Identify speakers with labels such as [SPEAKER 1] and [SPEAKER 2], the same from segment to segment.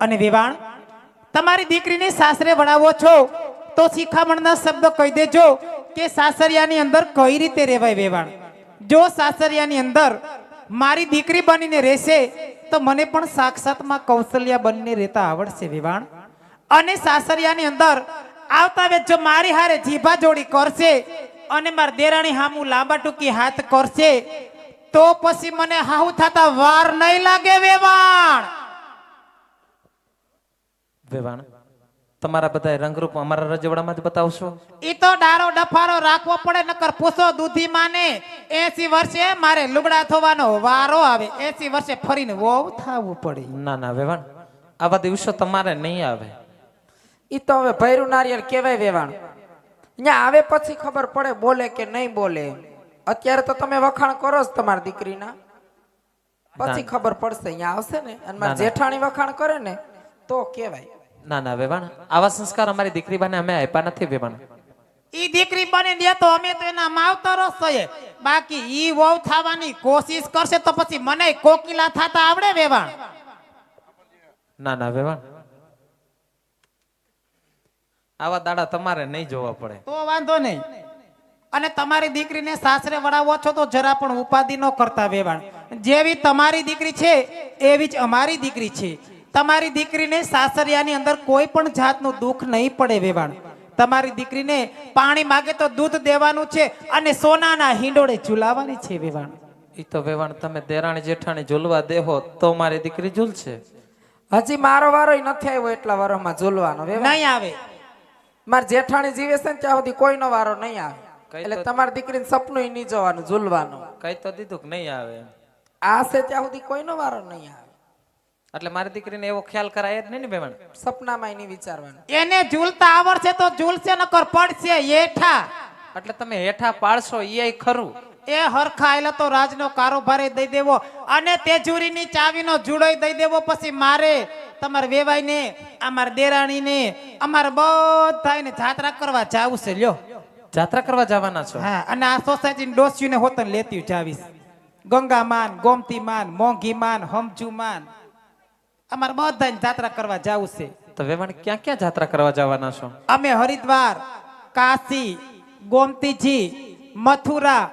[SPEAKER 1] અને વેવાણ, તમારી દીકરીને સાસરે ભણાવો છો, તો શિખામણના શબ્દ કહી દેજો કે સાસરિયાની અંદર કઈ રીતે રહેવાય વેવાણ? જો સાસરિયાની અંદર મારી દીકરી બનીને રહેશે, તો મને પણ સાક્ષાતમાં કૌશલ્યા બનીને રહેતા આવડશે વેવાણ. અને સાસરિયાની અંદર આવતા વેચ જો મારી હારે જીભા જોડી કરશે અને મારા દેરાણી હામું લાંબા ટૂંકી હાથ કરશે, તો પછી મને હાહુ થતા વાર નહીં લાગે વેવાણ.
[SPEAKER 2] વેવાણ તમારા બધા રંગરૂપ અમારા રજવાડામાં જ બતાવશો.
[SPEAKER 1] ઈ તો ડારો ડફારો રાખવો પડે નકર પૂછો દૂધી માને 80 વર્ષે મારે લુગડા થવાનો વારો આવે 80 વર્ષે ફરીને વોવ થાવું પડે.
[SPEAKER 2] ના ના વેવાણ આવા દિવસો તમારે નહીં આવે.
[SPEAKER 3] ઈ તો હવે ભૈરું નારિયેળ કેવાય વેવાણ. અહીંયા આવે પછી ખબર પડે બોલે કે નહીં બોલે. અત્યારે તો તમે વખાણ કરો જ તમારી દીકરીના. પછી ખબર પડશે અહીંયા આવશે ને. અને મારા જેઠાણી વખાણ કરે ને તો કેવાય
[SPEAKER 2] ના ના વેવાણ. આવા સંસ્કાર અમારી દીકરી બાને અમે આપ્યા નથી વેવાણ.
[SPEAKER 1] ઈ દીકરી બની દે તો અમે તો એના માવતરો છીએ. બાકી ઈ વહુ થવાની કોશિશ કરશે તો પછી મને કોકિલા થાતા આવડે વેવાણ?
[SPEAKER 2] ના ના વેવાણ. આવા દાડા તમારે નહીં જોવા પડે.
[SPEAKER 1] તો વાંધો નહીં. અને તમારી દીકરીને સાસરે વળાવો છો તો જરા પણ ઉપાધિ ન કરતા વેવાણ. જેવી તમારી દીકરી છે એવી જ અમારી દીકરી છે. તમારી દીકરીને સાસરિયાની અંદર કોઈ પણ જાતનું દુઃખ નહીં પડે વેવાણ. તમારી દીકરીને પાણી માગે તો દૂધ દેવાનું છે અને સોનાના હિંડોળે ઝુલાવવાની છે વેવાણ.
[SPEAKER 2] એ તો વેવાણ તમે દેરાણી જેઠાણી ઝૂલવા દેહો તો મારી દીકરી ઝૂલશે.
[SPEAKER 3] હજી મારો વારો નથી આવ્યો એટલા વારોમાં ઝૂલવાનો
[SPEAKER 1] નહીં આવે.
[SPEAKER 3] મારી જેઠાણી જીવે છે ને ત્યાં સુધી કોઈનો વારો નહીં આવે. એટલે તમારી દીકરીને સપનું નહીં જોવાનું ઝૂલવાનું.
[SPEAKER 2] કઈ તો દીધું કે નહીં આવે?
[SPEAKER 3] આ છે ત્યાં સુધી કોઈનો વારો નહીં આવે.
[SPEAKER 2] એટલે મારી દીકરીને એવો ખ્યાલ કરાય જ નહીં ને બેવણ
[SPEAKER 3] સપનામાં એની વિચારવાનું.
[SPEAKER 1] એને ઝૂલતા આવડશે તો ઝૂલશે નકર પડશે હેઠા.
[SPEAKER 2] એટલે તમે હેઠા પાડશો એ ખરું.
[SPEAKER 1] એ હરખાયેલા તો રાજનો કારોબાર દઈ દેવો અને તેજુરીની ચાવીનો જુડોય દઈ દેવો પછી મારે તમારે દેરાણી અમારા અમાર અમારે બધાને જાત્રા કરવા જાવું છે લ્યો.
[SPEAKER 2] જાત્રા કરવા જવાના છો?
[SPEAKER 1] હા અને આ સોસાયટીની ડોસીને હોતન લેતી જાવીશ. ગંગા માન ગોમતી માન મોંઘી માન હમજુ હમજુમાન. અમારે બધાને જાત્રા કરવા જવું છે.
[SPEAKER 2] તો વેવાણ ક્યાં ક્યાં જાત્રા કરવા જવાના છો?
[SPEAKER 1] અમે હરિદ્વાર કાશી ગોમતીજી મથુરા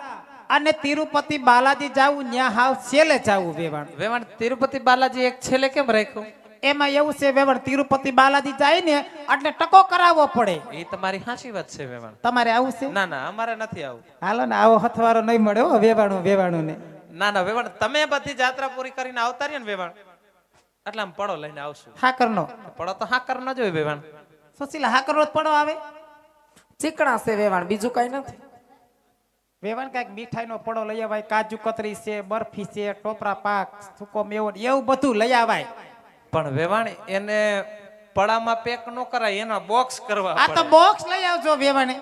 [SPEAKER 1] અને તિરુપતિ બાલાજી જવું ન્યા હાવ છેલ્લે જાવું વેવાણ.
[SPEAKER 2] વેવાણ તિરુપતિ બાલાજી એક છેલ્લે કેમ રાખ્યું?
[SPEAKER 1] એમાં એવું છે વેવાણ તિરુપતિ બાલાજી જાય ને એટલે ટકો કરાવવો પડે.
[SPEAKER 2] એ તમારી હાચી વાત છે વેવાણ.
[SPEAKER 1] તમારે આવું છે?
[SPEAKER 2] ના ના અમારે નથી આવું.
[SPEAKER 1] હાલો ને આવો હથવારો નહીં મળે હો વેવાણું વેવાણું ને
[SPEAKER 2] ના ના વેવાણ તમે બધી જાત્રા પૂરી કરીને આવતા રહ્યા ને વેવાણ. એટલે આમ પડો લઈને આવશું.
[SPEAKER 1] હાકરનો.
[SPEAKER 2] પડો તો હાકર ન જોઈ વેવાણ
[SPEAKER 1] સુશીલા હાકરનો જ પડો આવે?
[SPEAKER 3] ચીકણા છે વેવાણ બીજું કઈ નથી.
[SPEAKER 1] વેવાણ કાંઈક મીઠાઈનો પડો લઈ આવાય કાજુ કતરી છે બરફી છે ટોપરા પાક સૂકો મેવો ને એવું બધું લઈ આવાય.
[SPEAKER 2] પણ વેવાણ એને પડામાં પેક ન કરાય એના બોક્સ કરવા
[SPEAKER 1] આ તો બોક્સ લઈ આવજો વેવાણે.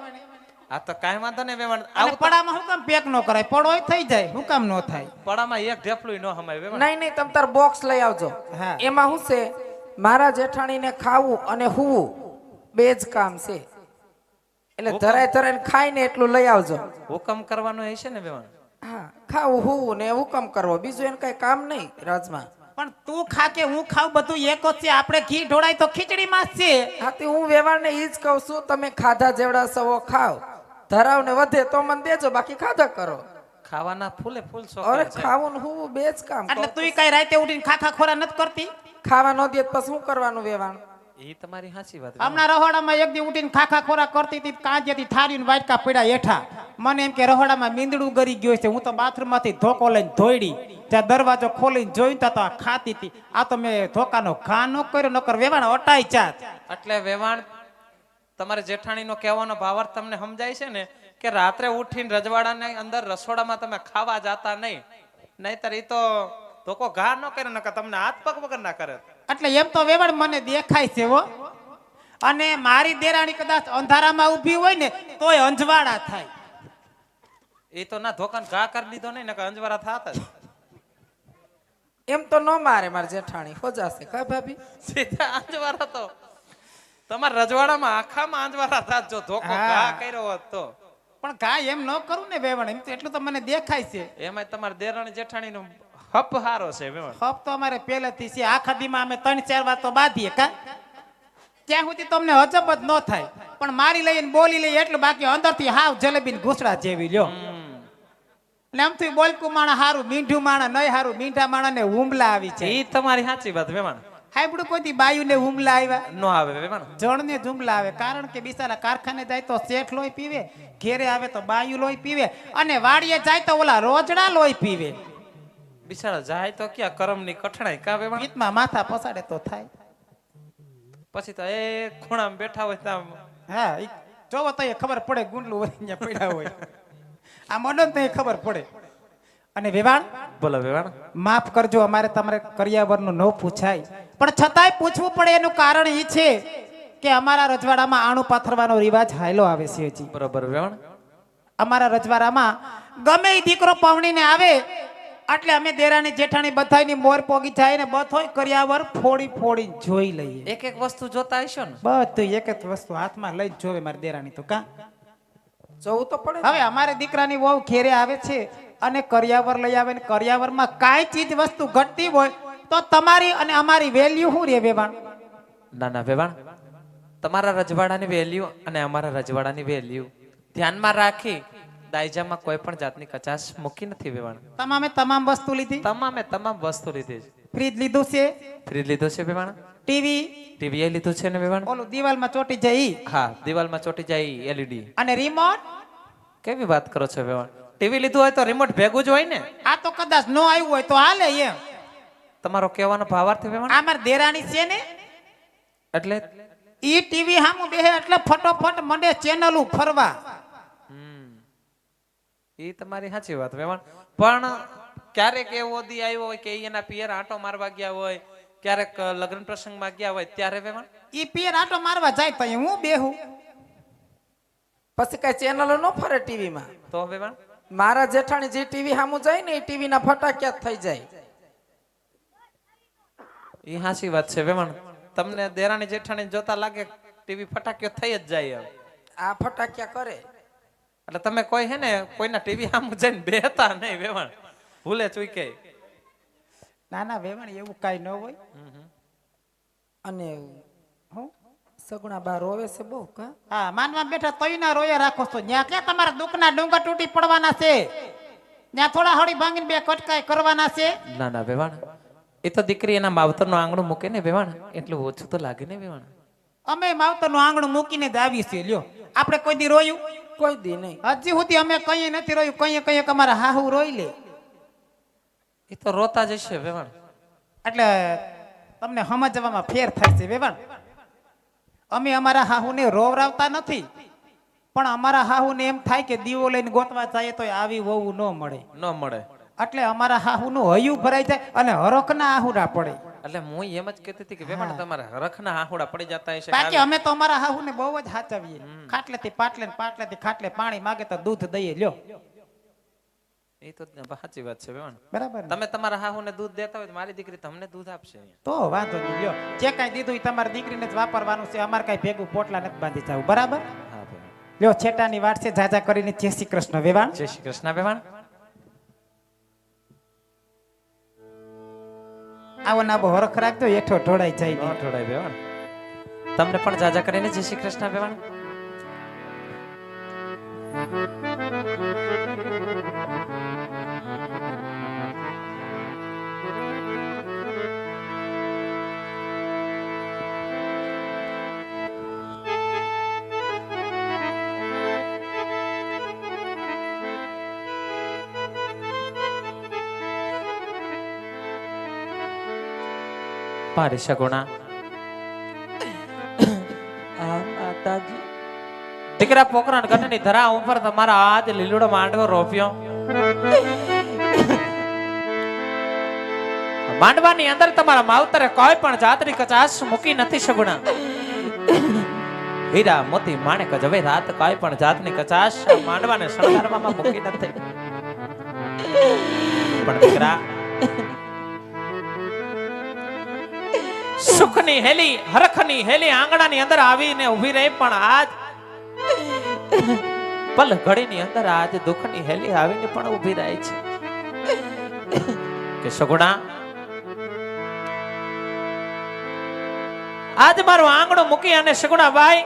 [SPEAKER 2] આ તો કાંઈ વાંધો નહીં વેવાણ. આવું
[SPEAKER 1] પડામાં શું કામ પેક ન કરાય? પડો થઈ જાય હું કામ નો થાય?
[SPEAKER 2] પડામાં એક ઢેફલું નો હમાય વેવાણ.
[SPEAKER 3] નહીં નહીં તમ તાર બોક્સ લઈ આવજો.
[SPEAKER 1] હા.
[SPEAKER 3] એમાં શું છે? મારા જેઠાણીને ખાવું અને હુવું બે જ કામ છે. એટલે ધરાય ધરાય ખાઈને એટલું લઈ આવજો.
[SPEAKER 2] હુકમ કરવાનો એ છે ને વેવાણ?
[SPEAKER 3] હા ખાવું હુવું ને હુકમ કરવો. બીજું એને કઈ કામ નહીં રાજમાં.
[SPEAKER 1] પણ તું ખા કે હું ખાવ બધું એક જ છે. આપણે ઘી ઢોળાય તો ખીચડી માં જ છે.
[SPEAKER 3] તે હું વ્યવહારને ઈ જ કહું છું તમે ખાધા જેવડા સવો ખાવ ધરાવ ને વધે તો મને દેજો બાકી ખાધા કરો.
[SPEAKER 2] ખાવાના ફૂલે ફૂલ છો અરે
[SPEAKER 3] ખાવું ને હુવું બે જ કામ
[SPEAKER 1] એટલે તું કઈ રાતે ઉઠીને ખાખા ખોરા નથી કરતી?
[SPEAKER 3] ખાવા ન દે તો પછી શું કરવાનું વેવાણ?
[SPEAKER 2] એ તમારી સાચી વાત
[SPEAKER 1] હમણાં રહોડામાં એક દી ઉઠીને ખાખા ખોરા કરતી હતી કાંજેથી થારીને વાટકા પડ્યા હેઠા. મને એમ કે રહોડામાં મીંદડું ગરી ગયું છે હું તો બાથરૂમમાંથી ધોકો લઈને ધોઈડી ત્યાં દરવાજો ખોલીને જોઈને તો ખાતી હતી. આ તો મેં ધોકાનો ઘા ન કર્યો નકર વેવાણ અટાઈ ચાત
[SPEAKER 2] એટલે વેવાણ તમારે જેઠાણીનો કહેવાનો ભાવાર્થ તમને સમજાય છે ને કે રાત્રે ઉઠીને રજવાડાની અંદર રસોડામાં તમે ખાવા જાતા નહીં. નહીતર એ તો ધોકો ઘા ન કરે નકર તમને હાથ પગ વગર ના કરે.
[SPEAKER 1] એટલે એમ તો વેવડ મને દેખાય છે હો. અને મારી દેરાણી કદાચ અંધારામાં ઊભી હોય ને તોય અંજવાળા થાય.
[SPEAKER 2] એ તો ના ધોકાન ઘા કરી દીધો નહીં નકર અંજવારા થાત જ.
[SPEAKER 3] એમ તો ન મારે મારી જેઠાણી. હોજાશે કા ભાભી?
[SPEAKER 2] સીધા અંજવારા તો તમારા રજવાડામાં આખામાં અંજવારા હતા જો ધોકો ઘા કર્યો હોત તો.
[SPEAKER 1] પણ ઘા એમ ન કરું ને વેવણ એમ તો એટલું તો મને દેખાય છે.
[SPEAKER 2] એમાં તમારે દેરાણી જેઠાણીનું હપ હારો છે વેવણ.
[SPEAKER 1] હપ તો અમારે પહેલેથી છે આખા દીમાં અમે ત્રણ ચાર વાર તો બાંધીએ કા? ત્યાં સુધી તમને અજબ જ ન થાય. પણ મારી લઈને બોલી લઈએ એટલું બાકી અંદરથી હાવ જલેબી ઘૂસડા જેવી લ્યો. ને આમથી બોલકું માણા હારું મીંઢું માણા નહીં હારું મીંઢા માણા ને હુમલા આવી છે
[SPEAKER 2] એ તમારી સાચી વાત વેવાણ.
[SPEAKER 1] હાઈબડું કોઈ બાયુ ને હુમલા આવ્યા
[SPEAKER 2] નો આવે
[SPEAKER 1] જણને જુમલા આવે કારણ કે બિચારા કારખાને જાય તો શેઠ લોહી પીવે ઘેરે આવે તો બાયુ લોહી પીવે અને વાડીએ જાય તો ઓલા રોજડા લોહી પીવે.
[SPEAKER 2] બિચારા જાય તો ક્યાં? કરમની કઠણાઈ કા વેવાણ?
[SPEAKER 1] ગીતમાં માથા પસાડે તો થાય.
[SPEAKER 2] પછી તો એ ખૂણામાં બેઠા હોય ત્યાં
[SPEAKER 1] હા જોવો તો એ ખબર પડે ગુંડલું હોય અહીંયા પડ્યા હોય. આ મોડો તો એ ખબર પડે. અને વેવાણ?
[SPEAKER 2] બોલો વેવાણ.
[SPEAKER 1] માફ કરજો અમારે તમારે કરિયાવરનું ન પૂછાય. પણ છતાંય પૂછવું પડે એનું કારણ એ છે કે અમારા રજવાડામાં આણું પાથરવાનો રિવાજ હાયલો આવે છે હજી.
[SPEAKER 2] બરોબર વેવાણ
[SPEAKER 1] અમારા રજવાડામાં ગમે એ દીકરો પવણીને આવે એટલે અમે દેરાણી જેઠાણી બધાયની મોર પોગી જાય ને બથોય કર્યાવર ફોડી ફોડી જોઈ લઈએ.
[SPEAKER 2] એક એક વસ્તુ જોતા હશો ને?
[SPEAKER 1] બધું એક એક વસ્તુ હાથમાં લઈ જોવે મારી દેરાણી તો કા?
[SPEAKER 4] જવું તો પડે
[SPEAKER 1] હવે અમારે દીકરાની વહુ ઘેરે આવે છે અને કરિયાવર લઈ આવે ને કરિયાવરમાં કાંઈ ચીજ વસ્તુ ઘટતી હોય તો તમારી અને અમારી વેલ્યુ શું રે વેવાણ?
[SPEAKER 2] ના ના વેવાણ. તમારા રજવાડાની વેલ્યુ અને અમારા રજવાડાની વેલ્યુ ધ્યાનમાં રાખી દાયજામાં કોઈ પણ જાતની કચાશ મૂકી નથી વેવાણ.
[SPEAKER 1] તમામે તમામ વસ્તુ લીધી?
[SPEAKER 2] તમામે તમામ વસ્તુ લીધી
[SPEAKER 1] ફ્રીજ લીધું છે?
[SPEAKER 2] ફ્રીજ લીધું છે વેવાણ?
[SPEAKER 1] ટીવી
[SPEAKER 2] ટીવી લીધું છે ને વેવાણ?
[SPEAKER 1] ઓલું દિવાલમાં ચોટી જાય.
[SPEAKER 2] હા દિવાલમાં ચોટી જાય એલઈડી
[SPEAKER 1] અને રિમોટ
[SPEAKER 2] કેવી વાત કરો છો વેવાણ? ટીવી લીધું હોય તો રિમોટ ભેગું જ હોય ને?
[SPEAKER 1] આ તો કદાચ ન આવ્યું હોય તો હાલે એમ.
[SPEAKER 2] તમારો કહેવાનો ભાવાર્થ
[SPEAKER 1] આ મારી દેરાણી છે ને?
[SPEAKER 2] એટલે?
[SPEAKER 1] ઈ ટીવી સામું બેહે એટલે ફટોફટ મંડે ચેનલો ફરવા.
[SPEAKER 2] એ તમારી સાચી વાત વેવાણ. પણ ક્યારેક એવો દી આવ્યો હોય કે એના પિયર આંટો મારવા ગયા હોય ક્યારેક લગ્ન પ્રસંગમાં ગયા હોય ત્યારે વેવાણ?
[SPEAKER 1] ઈ પિયર આટો મારવા જાય તો હું બેહું?
[SPEAKER 4] પછી કઈ ચેનલો ન ફરે ટીવીમાં?
[SPEAKER 2] તો વેવાણ?
[SPEAKER 4] મારા જેઠાણી જે ટીવી સામું જાય ને એ ટીવી ના ફટાક્યા જ થઈ જાય.
[SPEAKER 2] એ સાચી વાત છે વેમણ તમને દેરાણી જેઠાણી જોતા લાગે ટીવી ફટાક્યો થઈ જ જાય
[SPEAKER 4] આ ફટાક્યા કરે.
[SPEAKER 2] એટલે તમે કોઈ હે ને કોઈના ટીવી આમ જઈને બેહતા નહીં વેમણ ભૂલે ચૂકે.
[SPEAKER 1] ના ના વેવણ એવું કાંઈ ન હોય.
[SPEAKER 4] અને
[SPEAKER 1] હું?
[SPEAKER 4] સગુણા બા રોવે છે બહુ કા?
[SPEAKER 1] હા માનવા બેઠા તોય ના રોયા રાખો છો. ત્યાં કે તમારા દુખના ડુંગા તૂટી પડવાના છે? ત્યાં થોડા હળી ભાંગીને બે કટકાઈ કરવાના છે?
[SPEAKER 2] ના ના વેવાણ. એ તો દીકરી એના માવતરનું આંગણું મૂકે ને વેવાણ એટલું ઓછું તો લાગે ને વેવાણ
[SPEAKER 1] અમે માવતરનું આંગણું મૂકીને જ આવી છે લ્યો. આપણે કોઈ દી રોયું?
[SPEAKER 4] કોઈ દી નહીં.
[SPEAKER 1] હજી સુધી અમે કઈ નથી રોયું. કઈ કઈ અમારા હાહુ રોઈ લે.
[SPEAKER 2] એ તો રોતા જ હશે વેવાણ
[SPEAKER 1] એટલે તમને સમજવામાં ફેર થાય છે વેવાણ અમે અમારા હાહુને રોવરાવતા નથી. પણ અમારા હાહુને એમ થાય કે દીવો લઈને ગોતવા જાય તો આવી વહુ ન મળે.
[SPEAKER 2] ન મળે.
[SPEAKER 1] એટલે અમારા હાહુનું હયું ભરાઈ જાય અને હરખના આહુડા પડે.
[SPEAKER 2] એટલે હું એમ જ કહેતી હતી કે વેવાણ તમારે હરખના આહુડા પડી જતા હશે
[SPEAKER 1] બાકી અમે તો અમારા હાહુને બહુ જ હાચવીએ. ખાટલેથી પાટલે ને પાટલેથી ખાટલે પાણી માગે તો દૂધ દઈએ. લ્યો.
[SPEAKER 2] એ તો સાચી વાત છે વેવાણ.
[SPEAKER 1] બરાબર ને?
[SPEAKER 2] તમે તમારા હાહુને દૂધ દેતા હોય મારી દીકરી તમને દૂધ આપશે
[SPEAKER 1] તો વાંધો નહીં. લ્યો. જે કઈ દીધું એ તમારી દીકરીને જ વાપરવાનું છે. અમારે કાઈ ભેગું પોટલા નથી બાંધી જવું. બરાબર? લ્યો છેટાની વાત છે. જાજા કરીને જય શ્રી કૃષ્ણ વેવાણ.
[SPEAKER 2] જય શ્રી કૃષ્ણ વેવાણ.
[SPEAKER 1] આવો ને હરખ રાખજો હેઠો ઢોળાઈ જાય.
[SPEAKER 2] ઠોડાય વેવાણ તમને પણ જાજા કરીને જય શ્રી કૃષ્ણ વેવાણ મારી સગુણા દીકરા પોકરણ ગઢની ધરા ઉપર તમારા આજ લીલુડો માંડવો રોપ્યો માંડવાની અંદર તમારા માવતરે કોઈ પણ જાતની કચાશ મૂકી નથી સગુણા હીરા મોતી માણેક જવે રાત કોઈ પણ જાતની કચાશ માંડવાને શણગારવામાં મૂકી નથી પણ દીકરા સુખની હેલી, હરખની હેલી આંગણાની અંદર આવીને ઊભી રહી, પણ આજ પલ ઘડીની અંદર આજ દુઃખની હેલી આવીને પણ ઊભી રહે છે. કે સગુણા, આજ મારું આંગણું મૂકી અને સગુણાબાઈ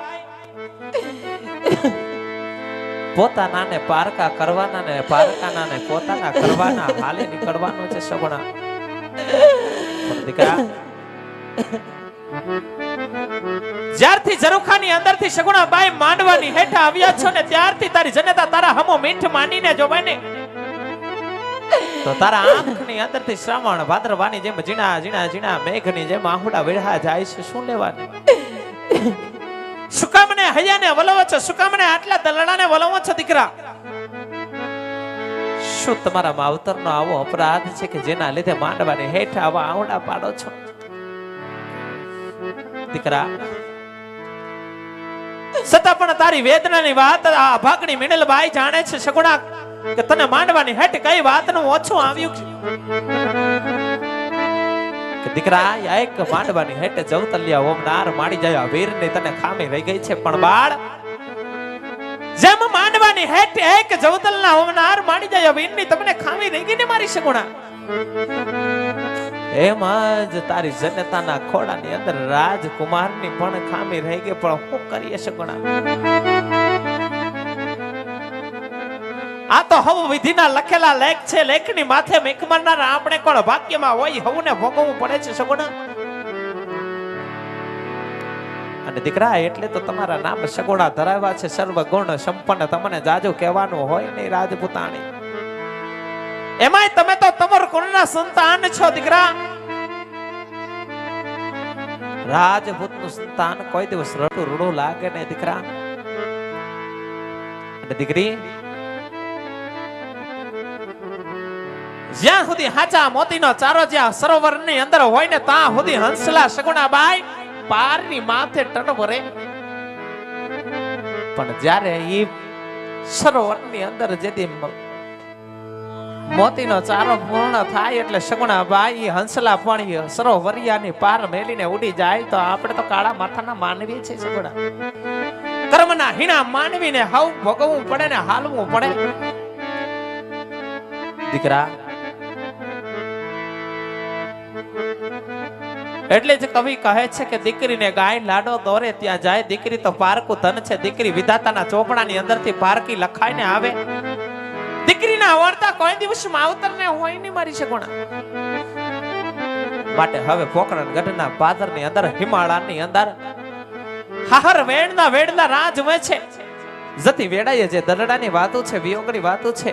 [SPEAKER 2] પોતાના ને પારકા કરવાના ને પારકાના ને પોતાના કરવાના, હાલે નીકળવાનું છે સગુણા. દીકરા જ્યારથી ઝરૂખાની અંદરથી સગુણાબાઈ માંડવાની હેઠા આવ્યા છો ને ત્યારથી તારી જનતા તારા હમો મીઠ માનીને જો બને. તો તારા આંખની અંદરથી શ્રાવણ ભાદરવાની જેમ ઝીણા ઝીણા ઝીણા મેઘની જેમ આહુડા વેઢા જાય છે, શું લેવાનું? સુકામને કામ હૈયાને વલવો છો, સુકામને આટલા દલડાને વલવો છો દીકરા? શું તમારા માવતરનો આવો અપરાધ છે કે જેના લીધે માંડવાની હેઠ આવા આહુડા પાડો છો? દીકરા. છતાં પણ તારી વેદનાની વાત આ ભાગણી મિનલ બાઈ જાણે છે સગુણા, કે તને માંડવાની હેઠ કઈ વાતનું ઓછું આવ્યું છે? દીકરા એક માંડવાની હેઠ જવતલિયા ઓમનાર માડી જાય વીર ને તને ખામી રહી ગઈ છે, પણ બાળ, જેમ માંડવાની હેઠ એક જવતલના ઓમનાર માડી જાય વીરની તમને ખામી રહી ગઈ ને મારી સગુણા? એમ જ તારી જનતાના ખોડાની અંદર રાજકુમારની પણ ખામી રહી ગઈ, પણ હું કરીએ સગુણા આ તો હવ વિધિના લખેલા લેખ છે, લેખની માથે મેકમરનારા આપણે કોણ? ભાગ્યમાં હોય, હવને ભોગવવું પડે છે સગુણા અને દીકરા, એટલે તો તમારા નામ સગોડા ધરાવ્યા છે સર્વ ગુણ સંપન્ન, તમને જાજુ કહેવાનું હોય નહીં, રાજપૂતાણી. એમાંય તમે તો તમાર કુળના સંતાન છો, દીકરા. રાજપૂતનું સંતાન કોઈ દિવસ રડું રડું લાગે ને દીકરા. દીકરી, જ્યાં સુધી હાચા મોતીનો ચારો જ્યાં સરોવરની અંદર હોય ને ત્યાં સુધી હંસલા સગુણાબાઈ પારની માથે ટણવરે પણ જ્યારે ઈ સરોવરની અંદર જેથી મોતીનો ચારો પૂર્ણ થાય એટલે સગુણાબાઈ ભાઈ હંસલા પણ સરોવરિયા સરોવરિયાની પાર મેલીને ઉડી જાય તો આપણે તો કાળા માથાના માનવી છે સગુણા કર્મના હીણા માનવીને હાવ ભોગવવું પડે ને હાલવું પડે. દીકરા, એટલે જ કવિ કહે છે કે દીકરીને ગાય લાડો દોરે ત્યાં જાય. દીકરી તો પારકું ધન છે. દીકરી વિધાતાના ચોપડાની અંદરથી પારકી લખાઈને આવે. દીકરીના વર્તા કોઈ દિવસ માવતરને હોય નહીં મારી શકોણા માટે હવે પોકરણ ગઢના પાદરની અંદર, હિમાળાની અંદર, હાહર વેણના વેડના રાજ છે જતી વેડાએ જે દરડાની વાતો છે, વિયોગની વાતો છે,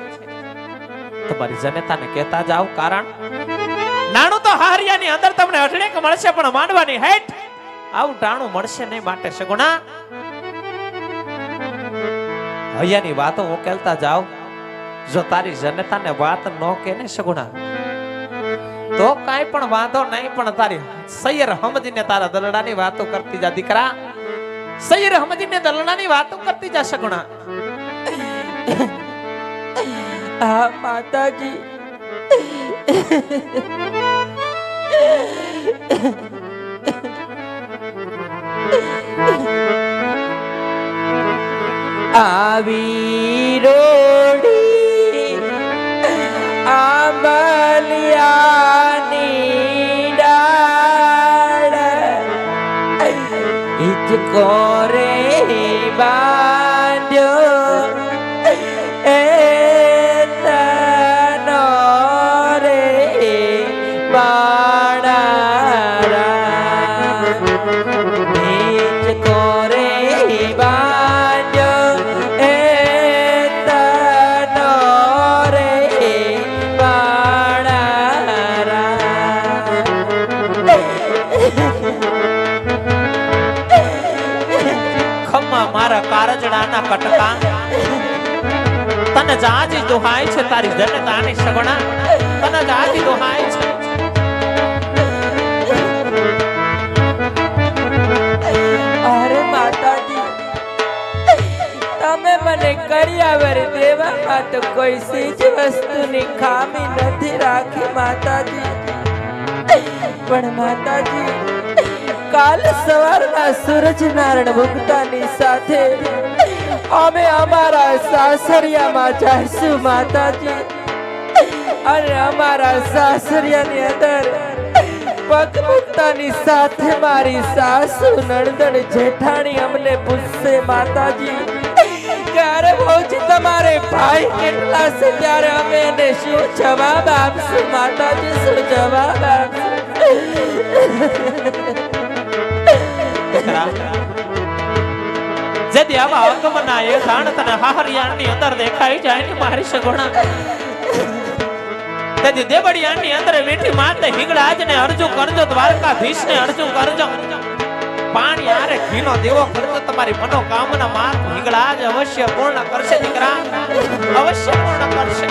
[SPEAKER 2] તમારી જનતાને કહેતા જાવ કારણ, નાણું તો હારિયાની અંદર તમને અઢળેક મળશે, પણ માંડવાની હેઠ આવું ટાણું મળશે નહીં માટે સગુણા હૈયાની વાતો ઉકેલતા જાવ જો તારી જનતાને વાત ન કે ને સગુણા, તો કાંઈ પણ વાંધો નહીં, પણ તારી સૈયર સમજીને તારા દલડાની વાતો કરતી જા, દીકરા. સૈયર સમજીને દલડાની વાતો કરતી જા, સગુણા.
[SPEAKER 4] હા માતાજી. આવી રોડી
[SPEAKER 2] God. કટકા? તને જાજી દુહાય છે તારી જનતાની સગણા તને જાજી દુહાય છે?
[SPEAKER 4] તમે મને કર્યાવર દેવામાં તો કોઈ સીજ વસ્તુની ખામી નથી રાખી માતાજી. પણ માતાજી, કાલ સવારના સૂરજ નારાયણ ભૂગતાની સાથે અમે અમારા સાસરિયામાં જઈશું માતાજી. અને અમારા સાસરિયાની અંદર પગ સાથે મારી સાસુ નણંદણ જેઠાણી અમને પૂછશે, માતાજી, ક્યારે પહોંચી તમારે ભાઈ કેટલા છે? ત્યારે અમે એને શું જવાબ આપશું? માતાજી, શું જવાબ આપશું?
[SPEAKER 2] જેથી આવા આગમના એ જાણ તને હાહરિયાણની અંદર દેખાઈ જાય ને મારી સગુણા. તેથી દેવડિયાની અંદર મીઠી માતે હિંગળાજ ને અરજુ કરજો દ્વારકાધીશ ને અરજુ કરજો. પાણી આરે ઘીનો દેવો કરજો, તમારી મનોકામના માત હિંગળાજ અવશ્ય પૂર્ણ કરશે, દીકરા. અવશ્ય પૂર્ણ કરશે.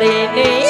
[SPEAKER 4] દીકરીની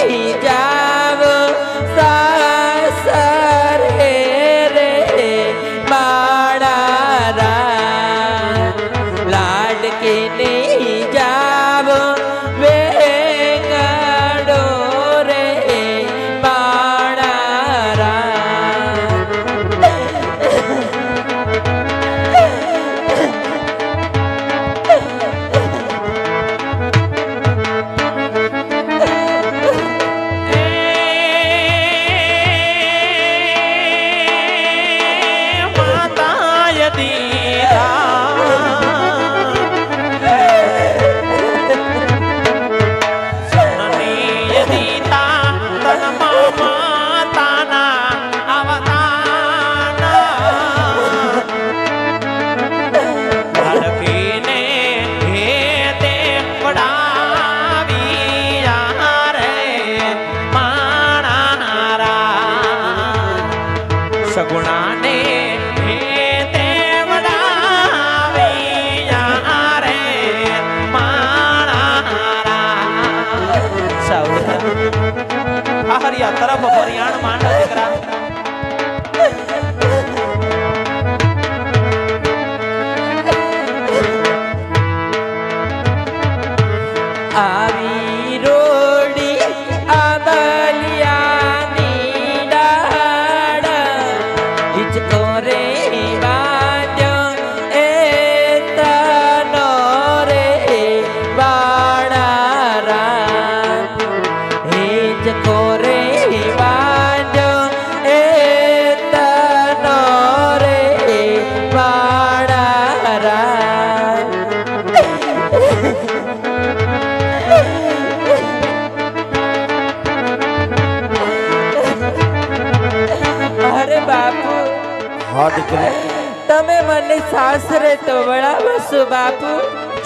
[SPEAKER 4] સાસરે
[SPEAKER 2] તો
[SPEAKER 4] વળાવો છો બાપુ?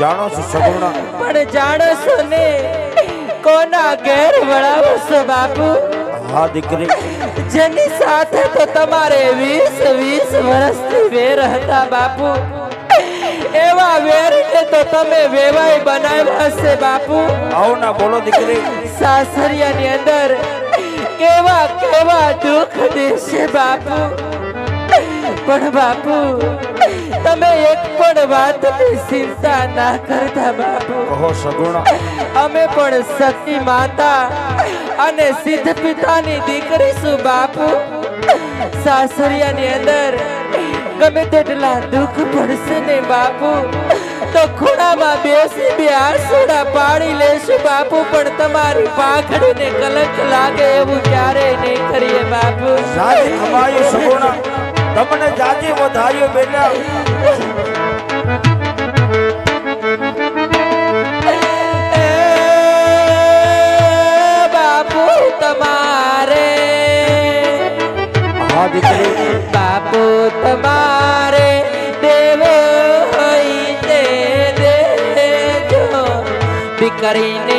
[SPEAKER 5] જાણો છો સગુણા?
[SPEAKER 4] પણ જાણો છો ને કોના ઘેર વળાવો છો બાપુ?
[SPEAKER 5] હા દીકરી.
[SPEAKER 4] જેની સાથે તો તમારે વીસ વીસ વર્ષથી વેર હતા બાપુ. એવા વેરને તો તમે વેવાય બનાવ્યા છે બાપુ.
[SPEAKER 5] આવો ના બોલો દીકરી.
[SPEAKER 4] સાસરિયાની અંદર કેવા કેવા દુઃખ દેશે બાપુ. પણ બાપુ તમે એક પણ વાતની ચિંતા ના કરતા બાપુ.
[SPEAKER 5] કહો સગુણ.
[SPEAKER 4] અમે પણ સતી માતા અને સિદ્ધ પિતાની દીકરી છું બાપુ. સાસરિયાની અંદર ગમે તેટલા દુઃખ પડશે ને બાપુ તો ખૂણામાં બેસી બે આસુડા પાડી લેશું બાપુ પણ તમારી પાખડીને કલંક લાગે એવું ક્યારેય નહીં કરીએ બાપુ.
[SPEAKER 5] સારી સગુણા. તમને જાજી વધાર્યો બેટા.
[SPEAKER 4] બાપુ તમારે.
[SPEAKER 5] હા દીકરી.
[SPEAKER 4] બાપુ તમારે દેવો હોય તે દેજો. દીકરીને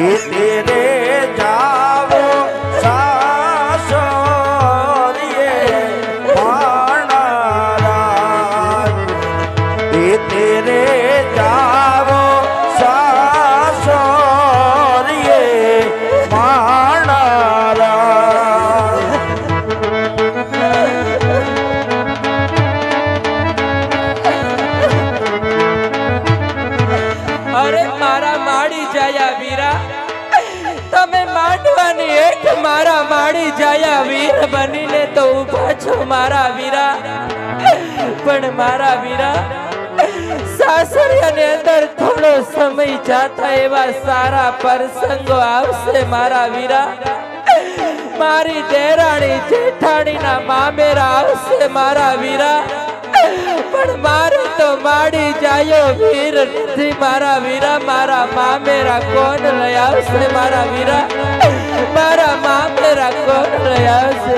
[SPEAKER 4] It મારા વીરા. સાસરિયાની અંદર થોડો સમય જાતા એવા સારા પ્રસંગો આવશે મારા વીરા. મારી દેરાણી જેઠાણીના મામેરા આવશે મારા વીરા. પણ મારે તો માડી જાયો વીર નથી મારા વીરા. મારા મામેરા કોણ લઈ આવશે મારા વીરા? મારા મામેરા કોણ લઈ આવશે?